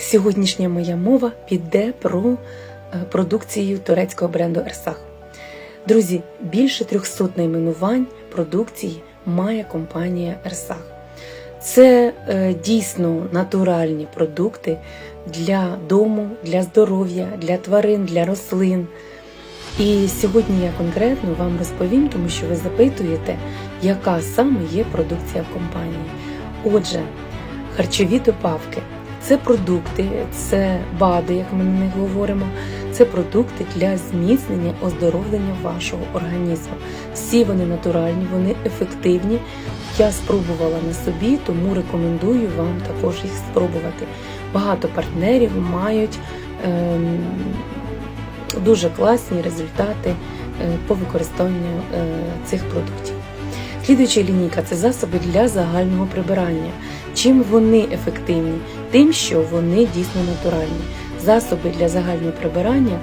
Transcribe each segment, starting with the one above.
Сьогоднішня моя мова піде про е, продукцію турецького бренду Ерсах. Друзі, більше 300 найменувань продукції має компанія Ерсах. Це е, дійсно натуральні продукти для дому, для здоров'я, для тварин, для рослин. І сьогодні я конкретно вам розповім, тому що ви запитуєте, яка саме є продукція в компанії. Отже, харчові добавки це продукти, це БАДи, як ми на них говоримо. Це продукти для зміцнення оздоровлення вашого організму. Всі вони натуральні, вони ефективні. Я спробувала на собі, тому рекомендую вам також їх спробувати. Багато партнерів мають ем, дуже класні результати е, по використанню е, цих продуктів. Слідуюча лінійка це засоби для загального прибирання. Чим вони ефективні? Тим, що вони дійсно натуральні. Засоби для загального прибирання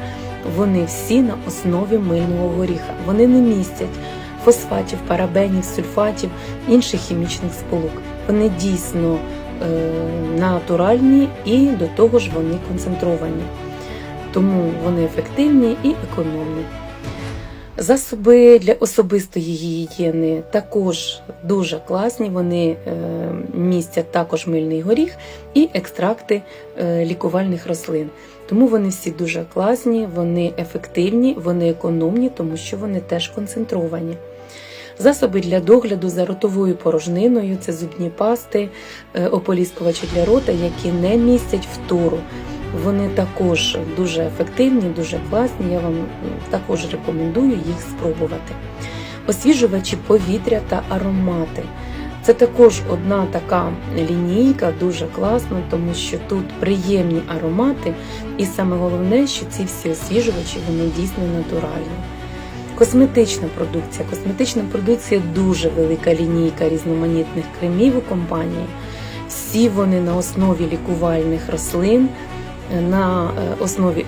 вони всі на основі мильного горіха. Вони не містять фосфатів, парабенів, сульфатів, інших хімічних сполук. Вони дійсно е, натуральні і до того ж вони концентровані. Тому вони ефективні і економні. Засоби для особистої гігієни також дуже класні. Вони е, містять також мильний горіх і екстракти е, лікувальних рослин. Тому вони всі дуже класні, вони ефективні, вони економні, тому що вони теж концентровані. Засоби для догляду за ротовою порожниною це зубні пасти, е, ополіскувачі для рота, які не містять фтору. Вони також дуже ефективні, дуже класні. Я вам також рекомендую їх спробувати. Освіжувачі повітря та аромати. Це також одна така лінійка, дуже класна, тому що тут приємні аромати, і саме головне, що ці всі освіжувачі вони дійсно натуральні. Косметична продукція. Косметична продукція дуже велика лінійка різноманітних кремів у компанії. Всі вони на основі лікувальних рослин на основі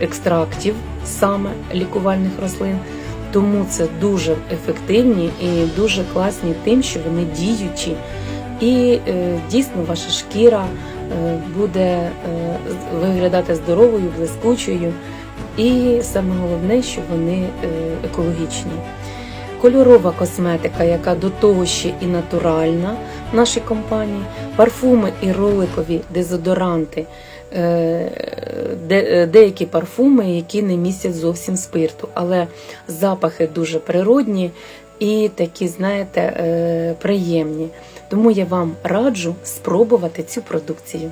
екстрактів саме лікувальних рослин. Тому це дуже ефективні і дуже класні тим, що вони діючі, і дійсно ваша шкіра буде виглядати здоровою, блискучою, і саме головне, що вони екологічні. Кольорова косметика, яка до того ще і натуральна в нашій компанії, парфуми і роликові дезодоранти, де, деякі парфуми, які не містять зовсім спирту, але запахи дуже природні і такі, знаєте, приємні. Тому я вам раджу спробувати цю продукцію.